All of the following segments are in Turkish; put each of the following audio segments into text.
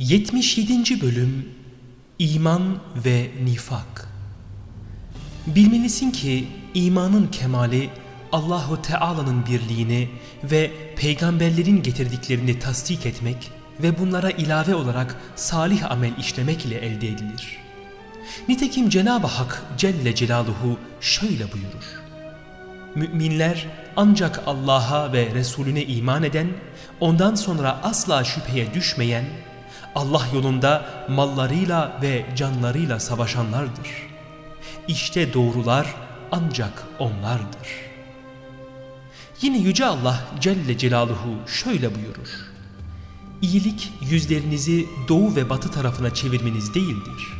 77. Bölüm İman ve Nifak Bilmelisin ki imanın kemali Allahu Teala'nın birliğini ve peygamberlerin getirdiklerini tasdik etmek ve bunlara ilave olarak salih amel işlemek ile elde edilir. Nitekim Cenab-ı Hak Celle Celaluhu şöyle buyurur. Müminler ancak Allah'a ve Resulüne iman eden, ondan sonra asla şüpheye düşmeyen, Allah yolunda mallarıyla ve canlarıyla savaşanlardır. İşte doğrular ancak onlardır. Yine Yüce Allah Celle Celaluhu şöyle buyurur. İyilik yüzlerinizi doğu ve batı tarafına çevirmeniz değildir.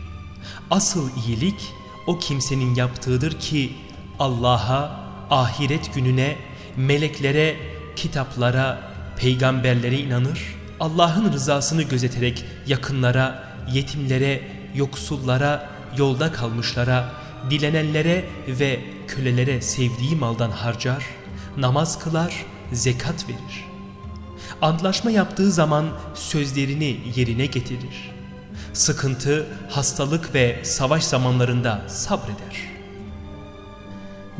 Asıl iyilik o kimsenin yaptığıdır ki Allah'a, ahiret gününe, meleklere, kitaplara, peygamberlere inanır, Allah'ın rızasını gözeterek yakınlara, yetimlere, yoksullara, yolda kalmışlara, dilenenlere ve kölelere sevdiği maldan harcar, namaz kılar, zekat verir. Antlaşma yaptığı zaman sözlerini yerine getirir. Sıkıntı, hastalık ve savaş zamanlarında sabreder.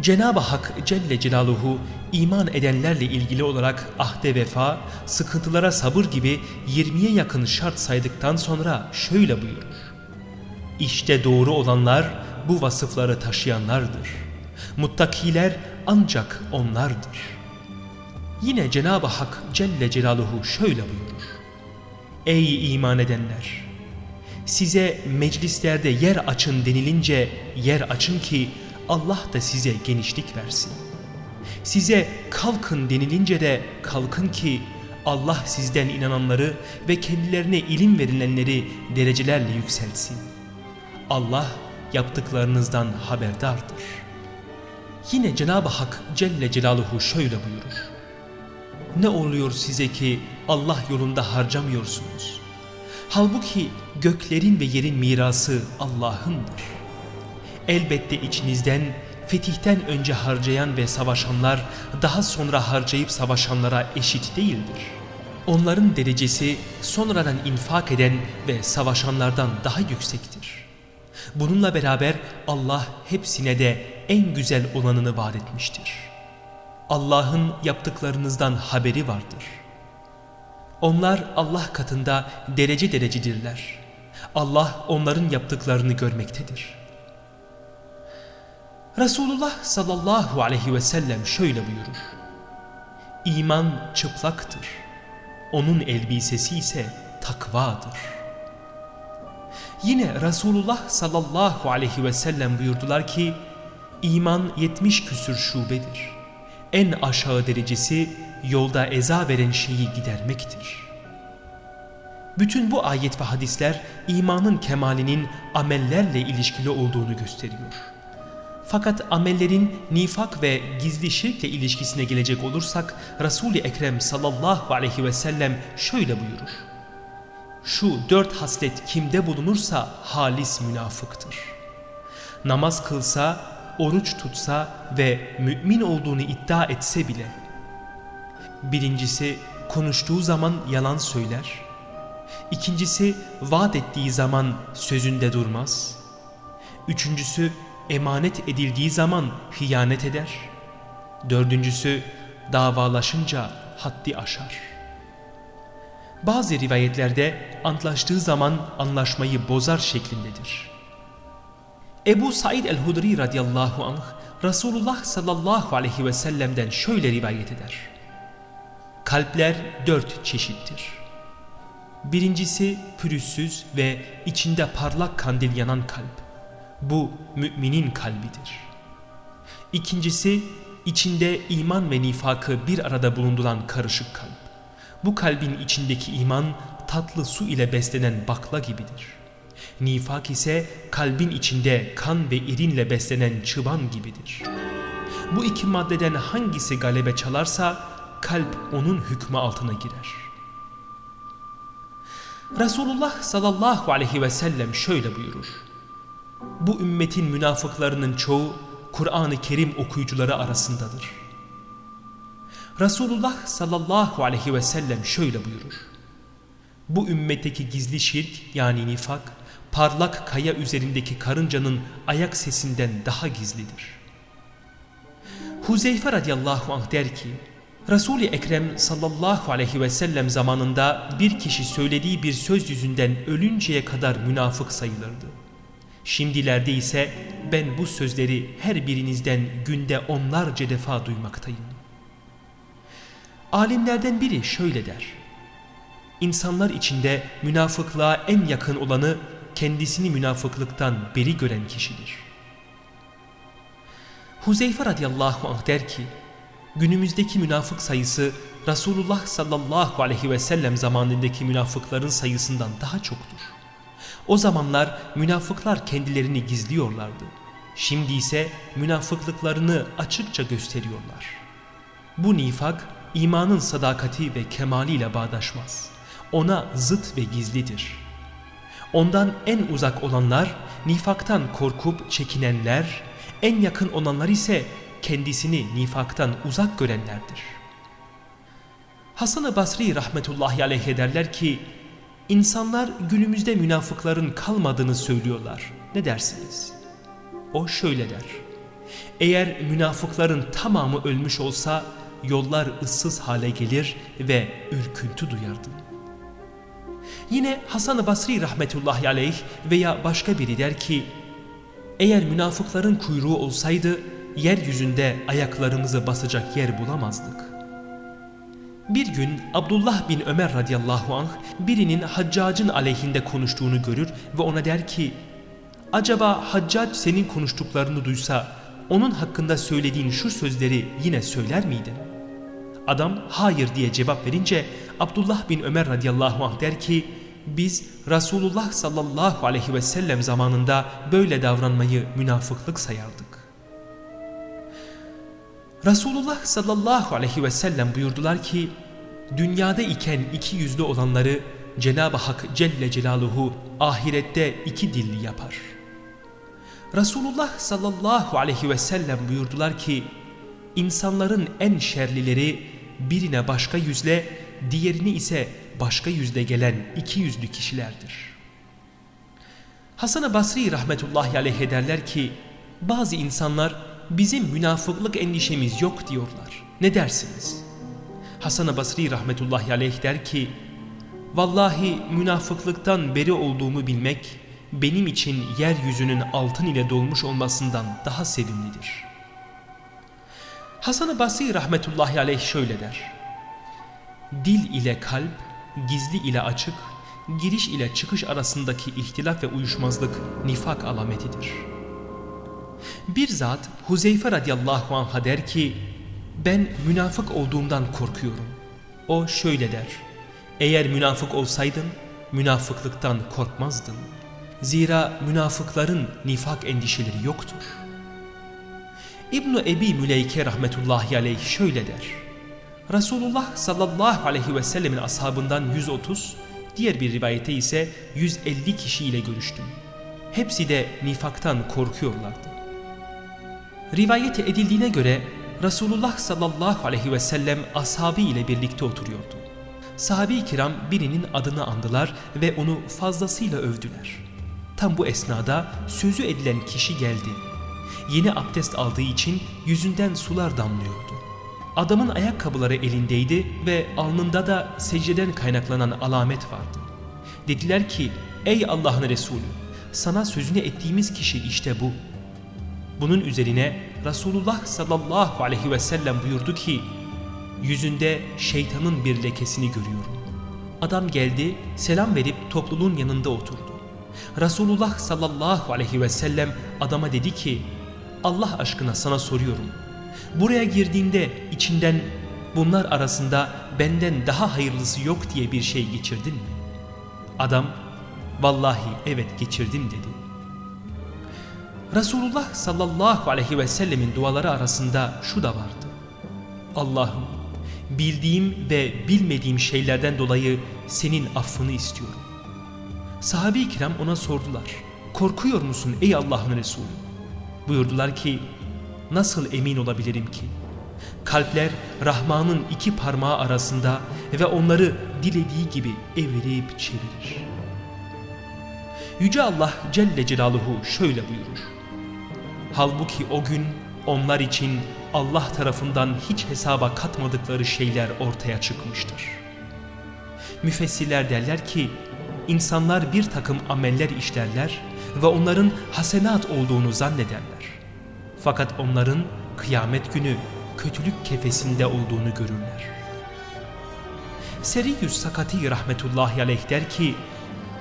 Cenab-ı Hak Celle Celaluhu iman edenlerle ilgili olarak ahde vefa, sıkıntılara sabır gibi 20'ye yakın şart saydıktan sonra şöyle buyurur. İşte doğru olanlar bu vasıfları taşıyanlardır. Muttakiler ancak onlardır. Yine Cenab-ı Hak Celle Celaluhu şöyle buyurur. Ey iman edenler! Size meclislerde yer açın denilince yer açın ki Allah da size genişlik versin. Size kalkın denilince de kalkın ki Allah sizden inananları ve kendilerine ilim verilenleri derecelerle yükseltsin. Allah yaptıklarınızdan haberdardır. Yine Cenab-ı Hak Celle Celaluhu şöyle buyurur. Ne oluyor size ki Allah yolunda harcamıyorsunuz? Halbuki göklerin ve yerin mirası Allah'ındır. Elbette içinizden fetihten önce harcayan ve savaşanlar daha sonra harcayıp savaşanlara eşit değildir. Onların derecesi sonradan infak eden ve savaşanlardan daha yüksektir. Bununla beraber Allah hepsine de en güzel olanını vaat etmiştir. Allah'ın yaptıklarınızdan haberi vardır. Onlar Allah katında derece derecedirler. Allah onların yaptıklarını görmektedir. Resulullah sallallahu aleyhi ve sellem şöyle buyurur. İman çıplaktır. Onun elbisesi ise takvadır. Yine Resulullah sallallahu aleyhi ve sellem buyurdular ki iman yetmiş küsür şubedir. En aşağı derecesi yolda eza veren şeyi gidermektir. Bütün bu ayet ve hadisler imanın kemalinin amellerle ilişkili olduğunu gösteriyor. Fakat amellerin nifak ve gizli şirkle ilişkisine gelecek olursak Resul-i Ekrem sallallahu aleyhi ve sellem şöyle buyurur. Şu dört haslet kimde bulunursa halis münafıktır. Namaz kılsa, oruç tutsa ve mümin olduğunu iddia etse bile. Birincisi konuştuğu zaman yalan söyler. İkincisi vaat ettiği zaman sözünde durmaz. Üçüncüsü emanet edildiği zaman hıyanet eder. Dördüncüsü davalaşınca haddi aşar. Bazı rivayetlerde antlaştığı zaman anlaşmayı bozar şeklindedir. Ebu Said el-Hudri radıyallahu anh Resulullah sallallahu aleyhi ve sellem'den şöyle rivayet eder. Kalpler dört çeşittir. Birincisi pürüzsüz ve içinde parlak kandil yanan kalp. Bu müminin kalbidir. İkincisi içinde iman ve nifakı bir arada bulunduran karışık kalp. Bu kalbin içindeki iman tatlı su ile beslenen bakla gibidir. Nifak ise kalbin içinde kan ve irinle beslenen çıban gibidir. Bu iki maddeden hangisi galebe çalarsa kalp onun hükmü altına girer. Resulullah sallallahu aleyhi ve sellem şöyle buyurur bu ümmetin münafıklarının çoğu Kur'an-ı Kerim okuyucuları arasındadır. Resulullah sallallahu aleyhi ve sellem şöyle buyurur. Bu ümmetteki gizli şirk yani nifak, parlak kaya üzerindeki karıncanın ayak sesinden daha gizlidir. Huzeyfe radıyallahu anh der ki, Resul-i Ekrem sallallahu aleyhi ve sellem zamanında bir kişi söylediği bir söz yüzünden ölünceye kadar münafık sayılırdı. Şimdilerde ise ben bu sözleri her birinizden günde onlarca defa duymaktayım. Alimlerden biri şöyle der. İnsanlar içinde münafıklığa en yakın olanı kendisini münafıklıktan beri gören kişidir. Huzeyfe radıyallahu anh der ki, günümüzdeki münafık sayısı Resulullah sallallahu aleyhi ve sellem zamanındaki münafıkların sayısından daha çoktur. O zamanlar münafıklar kendilerini gizliyorlardı. Şimdi ise münafıklıklarını açıkça gösteriyorlar. Bu nifak imanın sadakati ve kemaliyle bağdaşmaz. Ona zıt ve gizlidir. Ondan en uzak olanlar, nifaktan korkup çekinenler, en yakın olanlar ise kendisini nifaktan uzak görenlerdir. Hasan-ı Basri rahmetullahi aleyh derler ki, insanlar günümüzde münafıkların kalmadığını söylüyorlar. Ne dersiniz? O şöyle der. Eğer münafıkların tamamı ölmüş olsa yollar ıssız hale gelir ve ürküntü duyardım. Yine Hasan-ı Basri rahmetullahi aleyh veya başka biri der ki, eğer münafıkların kuyruğu olsaydı yeryüzünde ayaklarımızı basacak yer bulamazdık. Bir gün Abdullah bin Ömer radıyallahu anh birinin haccacın aleyhinde konuştuğunu görür ve ona der ki Acaba haccac senin konuştuklarını duysa onun hakkında söylediğin şu sözleri yine söyler miydin? Adam hayır diye cevap verince Abdullah bin Ömer radıyallahu anh der ki biz Resulullah sallallahu aleyhi ve sellem zamanında böyle davranmayı münafıklık sayardık. Resulullah sallallahu aleyhi ve sellem buyurdular ki dünyada iken iki yüzlü olanları Cenab-ı Hak Celle Celaluhu ahirette iki dilli yapar. Resulullah sallallahu aleyhi ve sellem buyurdular ki insanların en şerlileri birine başka yüzle diğerini ise başka yüzde gelen iki yüzlü kişilerdir. Hasan-ı Basri rahmetullahi aleyh derler ki bazı insanlar bizim münafıklık endişemiz yok diyorlar. Ne dersiniz? Hasan-ı Basri rahmetullahi aleyh der ki Vallahi münafıklıktan beri olduğumu bilmek benim için yeryüzünün altın ile dolmuş olmasından daha sevimlidir. Hasan-ı Basri rahmetullahi aleyh şöyle der. Dil ile kalp, gizli ile açık, giriş ile çıkış arasındaki ihtilaf ve uyuşmazlık nifak alametidir. Bir zat Huzeyfe radıyallahu anh'a der ki, ben münafık olduğumdan korkuyorum. O şöyle der, eğer münafık olsaydın münafıklıktan korkmazdın. Zira münafıkların nifak endişeleri yoktur. İbn Ebi Müleyke rahmetullahi aleyh şöyle der. Resulullah sallallahu aleyhi ve sellemin ashabından 130, diğer bir rivayete ise 150 kişiyle görüştüm. Hepsi de nifaktan korkuyorlardı. Rivayet edildiğine göre Resulullah sallallahu aleyhi ve sellem ashabı ile birlikte oturuyordu. Sahabi-i kiram birinin adını andılar ve onu fazlasıyla övdüler. Tam bu esnada sözü edilen kişi geldi. Yeni abdest aldığı için yüzünden sular damlıyordu. Adamın ayakkabıları elindeydi ve alnında da secdeden kaynaklanan alamet vardı. Dediler ki ey Allah'ın Resulü sana sözünü ettiğimiz kişi işte bu. Bunun üzerine Resulullah sallallahu aleyhi ve sellem buyurdu ki yüzünde şeytanın bir lekesini görüyorum. Adam geldi selam verip topluluğun yanında oturdu. Resulullah sallallahu aleyhi ve sellem adama dedi ki Allah aşkına sana soruyorum. Buraya girdiğinde içinden bunlar arasında benden daha hayırlısı yok diye bir şey geçirdin mi? Adam vallahi evet geçirdim dedi. Resulullah sallallahu aleyhi ve sellemin duaları arasında şu da vardı. Allah'ım bildiğim ve bilmediğim şeylerden dolayı senin affını istiyorum. Sahabe-i kiram ona sordular. Korkuyor musun ey Allah'ın Resulü? Buyurdular ki nasıl emin olabilirim ki? Kalpler Rahman'ın iki parmağı arasında ve onları dilediği gibi evirip çevirir. Yüce Allah Celle Celaluhu şöyle buyurur. Halbuki o gün onlar için Allah tarafından hiç hesaba katmadıkları şeyler ortaya çıkmıştır. Müfessirler derler ki, insanlar bir takım ameller işlerler ve onların hasenat olduğunu zannederler. Fakat onların kıyamet günü kötülük kefesinde olduğunu görürler. Seriyyüz Sakati rahmetullahi aleyh der ki,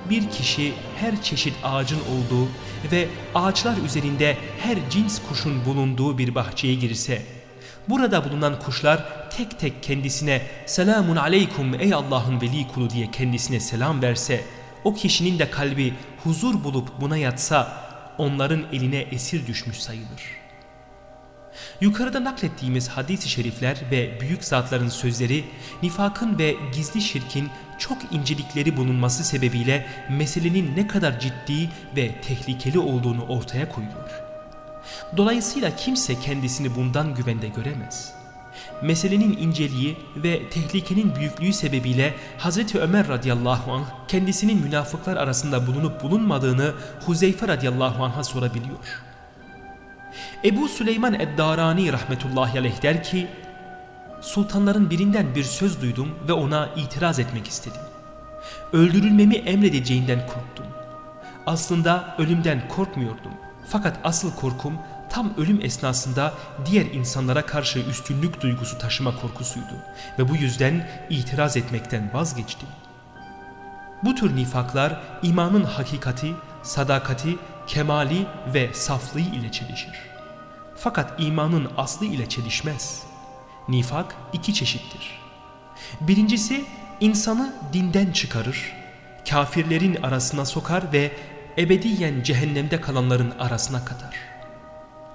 bir kişi her çeşit ağacın olduğu ve ağaçlar üzerinde her cins kuşun bulunduğu bir bahçeye girse, burada bulunan kuşlar tek tek kendisine selamun aleykum ey Allah'ın veli kulu diye kendisine selam verse, o kişinin de kalbi huzur bulup buna yatsa, onların eline esir düşmüş sayılır.'' Yukarıda naklettiğimiz hadis-i şerifler ve büyük zatların sözleri nifakın ve gizli şirkin çok incelikleri bulunması sebebiyle meselenin ne kadar ciddi ve tehlikeli olduğunu ortaya koyuyor. Dolayısıyla kimse kendisini bundan güvende göremez. Meselenin inceliği ve tehlikenin büyüklüğü sebebiyle Hazreti Ömer radıyallahu anh kendisinin münafıklar arasında bulunup bulunmadığını Huzeyfe radıyallahu anh'a sorabiliyor. Ebu Süleyman Eddarani rahmetullahi aleyh der ki, Sultanların birinden bir söz duydum ve ona itiraz etmek istedim. Öldürülmemi emredeceğinden korktum. Aslında ölümden korkmuyordum. Fakat asıl korkum tam ölüm esnasında diğer insanlara karşı üstünlük duygusu taşıma korkusuydu. Ve bu yüzden itiraz etmekten vazgeçtim. Bu tür nifaklar imanın hakikati, sadakati, kemali ve saflığı ile çelişir. Fakat imanın aslı ile çelişmez. Nifak iki çeşittir. Birincisi insanı dinden çıkarır, kafirlerin arasına sokar ve ebediyen cehennemde kalanların arasına katar.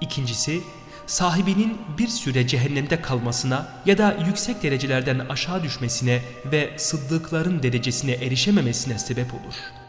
İkincisi sahibinin bir süre cehennemde kalmasına ya da yüksek derecelerden aşağı düşmesine ve sıddıkların derecesine erişememesine sebep olur.''